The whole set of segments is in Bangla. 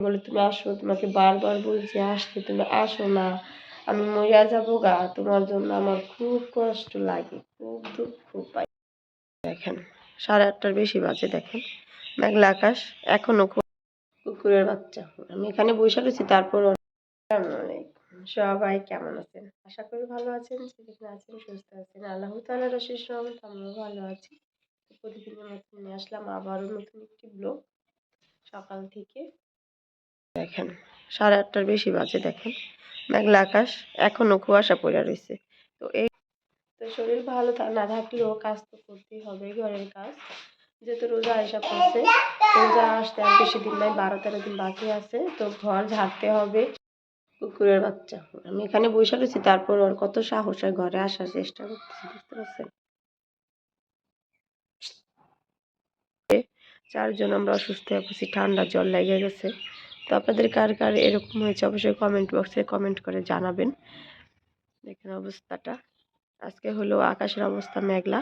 বলে, তুমি আসো, তোমাকে বারবার বলছি, আসতে তুমি আসো না। আমি মরিয়া যাব গা। তোমার জন্য আমার খুব কষ্ট লাগে, খুব দুঃখ পাই। দেখেন, সাড়ে আটটার বেশি বাজে, দেখেন। মেঘলা আকাশ, এখনও কুকুরের বাচ্চা। আমি এখানে বসে রয়েছি, তারপর সবাই কেমন আছেন? আশা করি ভালো আছেন যেখানে আছেন, সুস্থ আছেন। আল্লাহ তালার অশেষ রহমত, আমিও ভালো আছি। প্রতিদিনের মতো নিয়ে আসলাম আবারও নতুন একটি ব্লগ। সকাল থেকে দেখেন, সাড়ে আটটার বেশি বাজে দেখেন। মেঘলা আকাশ, এখনও কুয়াশা পড়ে রয়েছে। তো এই তো শরীর ভালো না থাকলেও কাজ তো করতেই হবে ঘরের কাজ। যেহেতু রোজা আয়সা করছে, রোজা আসতে আর বেশি দিন নাই বারো তেরো দিন বাকি আছে, তো ঘর ঝাড়তে হবে। কুকুরের বাচ্চা, আমি এখানে বসে রয়েছি, তারপর ওর কত সাহস হয় ঘরে আসার চেষ্টা করতেছি, বুঝতে পারছেন? চারজন আমরা অসুস্থ হয়ে পড়ছি, ঠান্ডা জল লেগে গেছে। তো আপনাদের কার কার এরকম হয়েছে অবশ্যই কমেন্ট বক্সে কমেন্ট করে জানাবেন। দেখেন অবস্থাটা। আজকে হলো আকাশের অবস্থা মেঘলা।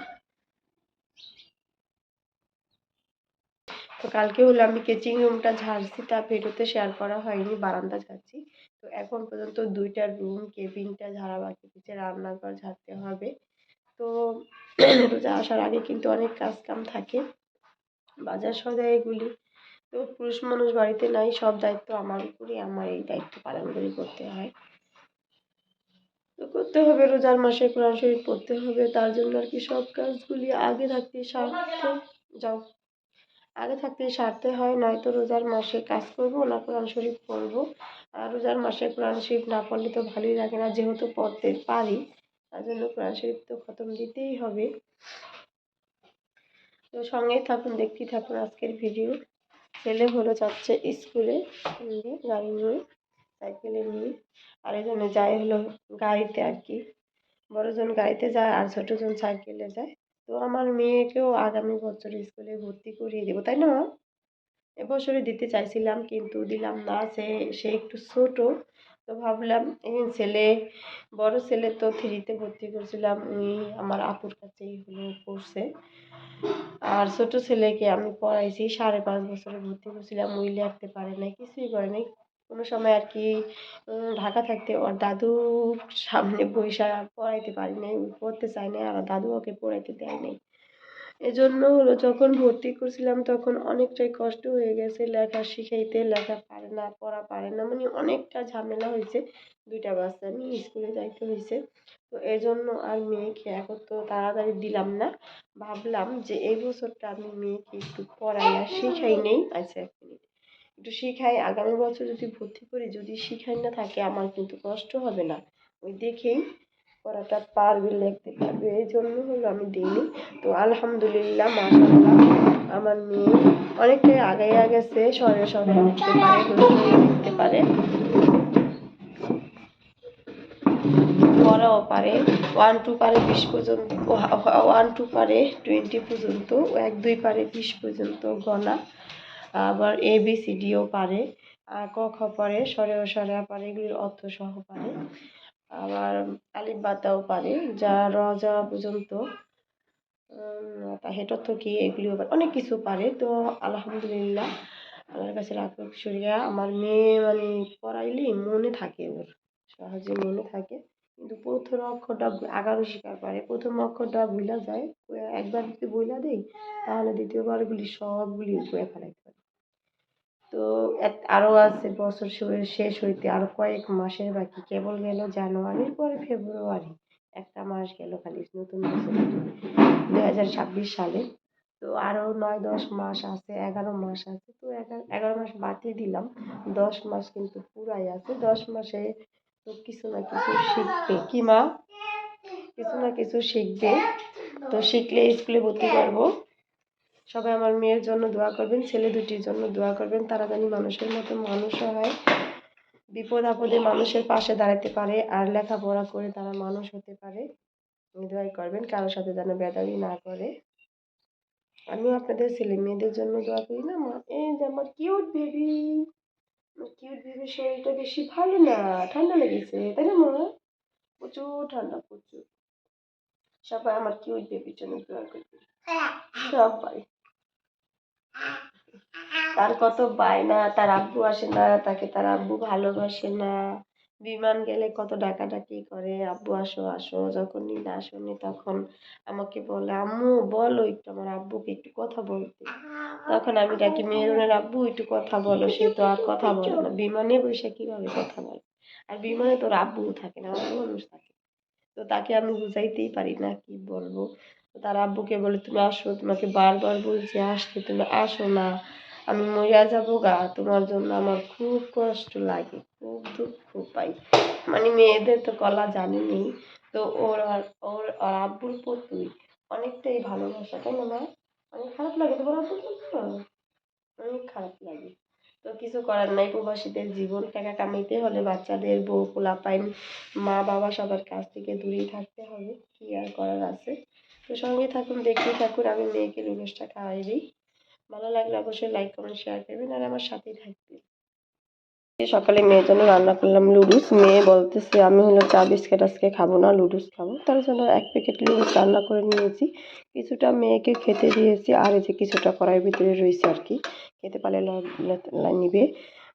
তো কালকে হলো আমি কিচিং রুমটা ঝাড়ছি, তা ভিডিওতে শেয়ার করা হয়নি, বারান্দা ঝাড়ছি। তো এখন পর্যন্ত দুইটা রুম কেবিনটা ঝাড়া বাকি আছে, রান্নাঘর ঝাড়তে হবে। তো রোজা আসার আগে কিন্তু অনেক কাজ কাম থাকে। বাজার সদাই এগুলি। তো পুরুষ মানুষ বাড়িতে নাই, সব দায়িত্ব আমার উপরই, আমার এই দায়িত্ব পালন করে করতে হয়। তো করতে হবে, রোজার মাসে কোরআন শরীফ পড়তে হবে, তার জন্য আর কি সব কাজগুলি আগে থাকতে সারতে যাও। আগে থাকতে সারতে হয়, নয়তো রোজার মাসে কাজ করব না কোরআন শরীফ পড়ব। আর রোজার মাসে কোরআন শরীফ না পড়লে তো ভালোই লাগে না, যেহেতু পড়তে পারি, তার জন্য কোরআন শরীফ তো খতম দিতেই হবে। তো সঙ্গেই থাকুন, দেখতেই থাকুন আজকের ভিডিও। ছেলে হলো যাচ্ছে স্কুলে নিয়ে গাড়ি নিয়ে, সাইকেলে নিয়ে। আর এজন্য যায় হলো গাড়িতে আর কি। বড়জন গাড়িতে যায় আর ছোটোজন সাইকেলে যায়। তো আমার মেয়েকেও আগামী বছর স্কুলে ভর্তি করিয়ে দেবো, তাই না? এবছরে দিতে চাইছিলাম, কিন্তু দিলাম না। সে সে একটু ছোটো। তো ভাবলাম ছেলে, বড় ছেলে তো থ্রিতে ভর্তি করছিলাম উনি আমার আপুর কাছেই হলো পড়ছে আর ছোট ছেলেকে আমি পড়াইছি, সাড়ে পাঁচ বছরে ভর্তি করছিলাম ওই লিখতে পারে নাই, কিছুই করে নাই। কোনো সময় আর কি ঢাকা থাকতে ওর দাদু সামনে বইসা পড়াইতে পারি নাই পড়তে চায় নাই, আর দাদু ওকে পড়াইতে দেয় নাই। এজন্য হলো যখন ভর্তি করছিলাম তখন অনেকটাই কষ্ট হয়ে গেছে, লেখা শিখাইতে, লেখা পারে না, পড়া পারে না মানে অনেকটা ঝামেলা হয়েছে। দুইটা বাচ্চা নিয়ে স্কুলে যাইতে হয়েছে তো এই জন্য আর মেয়েকে এখন তো তাড়াতাড়ি দিলাম না। ভাবলাম যে এই বছরটা আমি মেয়েকে একটু পড়াই আর শিখাই নেই আচ্ছা এক মিনিট। একটু শিখাই, আগামী বছর যদি ভর্তি করি, যদি শিখাই না থাকে, আমার কিন্তু কষ্ট হবে না। ওই দেখেই পড়াটা পারবে লিখতে পারবে, এই জন্য হলো আমি দিইনি। তো আলহামদুলিল্লাহ, মাশাআল্লাহ, আমার মেয়ে অনেকটাই আগাইয়া গেছে সরে সরে লিখতে পারে লিখতে পারে। পড়াও পারে ওয়ান টু পারে বিশ পর্যন্ত ওয়ান টু পারে টোয়েন্টি পর্যন্ত, এক দুই পারে বিশ পর্যন্ত গণা আবার এ বি সি ডিও পারে ক, খ পারে সরে ও সরে পারে, এগুলির অর্থ সহ পারে। আবার আলিফ বাতাও পারে, যা র যাওয়া পর্যন্ত তা হেঁটর কি এগুলিও অনেক কিছু পারে। তো আলহামদুলিল্লাহ, আল্লাহর কাছে রাখো সরিয়া আমার মেয়ে মানে পড়াইলে মনে থাকে ওর, সহজে মনে থাকে। কিন্তু প্রথম অক্ষরটা আগারো শিকার পারে প্রথম অক্ষরটা ভুলা যায় একবার যদি বইলা দেই, তাহলে দ্বিতীয়বারগুলি সবগুলি উপরে ফেলাইতে পারে তো আরও আছে বছর শেষ হইতে আরও কয়েক মাসের বাকি। কেবল গেল জানুয়ারির পরে ফেব্রুয়ারি। একটা মাস গেল খালি, নতুন বছর। দু হাজার ছাব্বিশ সালে। তো আরও নয়, দশ মাস আছে, এগারো মাস আছে। তো এগারো এগারো মাস বাদই দিলাম। দশ মাস কিন্তু পুরাই আছে। দশ মাসে তো কিছু না কিছু শিখবে। কি মা? কিছু না কিছু শিখবে। তো শিখলে স্কুলে ভর্তি করব। সবাই আমার মেয়ের জন্য দোয়া করবেন, ছেলে দুটির জন্য দোয়া করবেন। তারা জানি মানুষের মতো মানুষও হয়। বিপদ আপদে মানুষের পাশে দাঁড়াতে পারে আর লেখাপড়া করে তারা মানুষ হতে পারে। দোয়াই করবেন কারোর সাথে যেন বেদাবি না করে। আমিও আপনাদের ছেলে মেয়েদের জন্য দোয়া করি না, মা? এই যে আমার কিউট বেবি কিউট বেবির শরীরটা বেশি ভালো না, ঠান্ডা লেগেছে, তাই না, মা? প্রচুর ঠান্ডা, প্রচুর। সবাই আমার কিউট বেবির জন্য দোয়া করবে সবাই। তার কত বায়না তার আব্বু আসে না, তাকে তার আব্বু ভালোবাসে না। বিমান গেলে কত ডাকাডাকি করে, আব্বু আসো আসো, যখনই না শুনি তখন আমাকে বলে, আম্মু, বলো একটু আমার আব্বুকে একটু কথা বলতে। তখন আমি ডাকি, মেহরুনের আব্বু, একটু কথা বলো, সে তো আর কথা বলে না। বিমানে বসে কীভাবে কথা বলে? আর বিমানে তোর আব্বু থাকে না অন্য মানুষ থাকে। তো তাকে আমি বুঝাইতেই পারি না, কি বলব? তার আব্বুকে বলে, তুমি আসো, তোমাকে বারবার বলছি, আসতে তুমি আসো না। আমি মরিয়া যাব গা। তোমার জন্য আমার খুব কষ্ট লাগে, খুব দুঃখ পাই। মানে মেয়েদের তো কলা জানেনি তো ওর ওর আর আব্বুর প্রতি অনেকটাই ভালোবাসা, তাই না অনেক খারাপ লাগে তোমার আব্বুর অনেক খারাপ লাগে। তো কিছু করার নাই, প্রবাসীদের জীবন টাকা কামাইতে হলে বাচ্চাদের বউ পোলাপাইন মা বাবা সবার কাছ থেকে দূরেই থাকতে হবে। কি আর করার আছে? তো সঙ্গে থাকুন, দেখতেই থাকুন, আমি মেয়েকে লুডোসটা খাওয়াই দিই। ভালো লাগলে অবশ্যই লাইক কমেন্ট শেয়ার করবেন আর আমার সাথেই থাকবেন। সকালে মেয়ের জন্য রান্না করলাম লুডুস মেয়ে বলতেছে, আমি হলো চা, বিস্কিট আজকে খাব না লুডুস খাব। তার জন্য এক প্যাকেট লুডুস রান্না করে নিয়েছি। কিছুটা মেয়েকে খেতে দিয়েছি আর এই যে কিছুটা কড়াইয়ের ভিতরে রয়েছে আর কি। খেতে পারলে নিবে।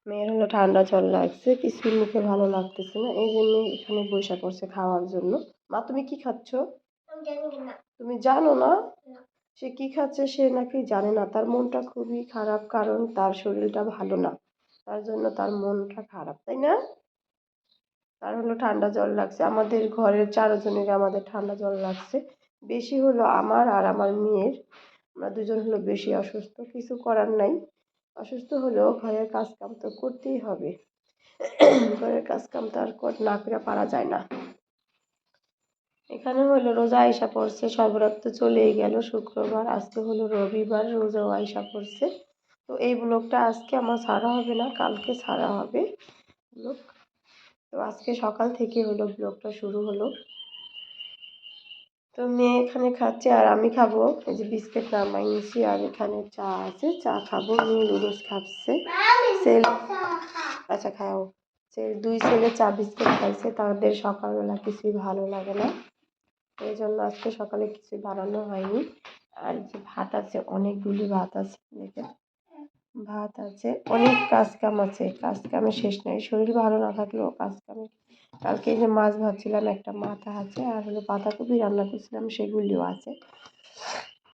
মেয়ের হলো ঠান্ডা জল লাগছে কিছুই মুখে ভালো লাগতেছে না। এই জন্য এখানে বসে পড়ছে খাওয়ার জন্য। মা, তুমি কি খাচ্ছ? তুমি জানো না? সে কি খাচ্ছে সে নাকি জানে না। তার মনটা খুবই খারাপ, কারণ তার শরীরটা ভালো না। তার জন্য তার মনটা খারাপ, তাই না? তার হলো ঠান্ডা জল লাগছে। আমাদের ঘরের চারজনের আমাদের ঠান্ডা জল লাগছে। বেশি হলো আমার আর আমার মেয়ের। আমরা দুজন হলো বেশি অসুস্থ, কিছু করার নাই। অসুস্থ হলেও ঘরের কাজ কাম তো করতেই হবে। ঘরের কাজ কাম তো আর না করে পারা যায় না। এখানে হলো রোজা আইসা পড়ছে সব রাত তো চলেই গেল, শুক্রবার, আজকে হলো রবিবার রোজাও আইসা পড়ছে। তো এই ব্লগটা আজকে আমার ছাড়া হবে না, কালকে ছাড়া হবে ব্লগ। তো আজকে সকাল থেকে হলো ব্লগটা শুরু হলো। তো মেয়ে এখানে খাচ্ছে আর আমি খাব, এই যে বিস্কিট নামাই নিয়েছি আর এখানে চা আছে, চা খাব, মেয়ে লুডুস খাচ্ছে। সেল আচ্ছা খাও। সে দুই ছেলে চা বিস্কিট খাইছে, তাদের সকালবেলা কিছুই ভালো লাগে না। এই জন্য আজকে সকালে কিছুই বানানো হয়নি। আর যে ভাত আছে, অনেকগুলি ভাত আছে, দেখেন। ভাত আছে, অনেক কাজ কাম আছে। কাজ কামে শেষ নাই। শরীর ভালো না থাকলেও কাজ কামে কালকে যে মাছ ভাজছিলাম, একটা মাথা আছে, আর হলো বাঁধাকপি রান্না করছিলাম, সেগুলিও আছে।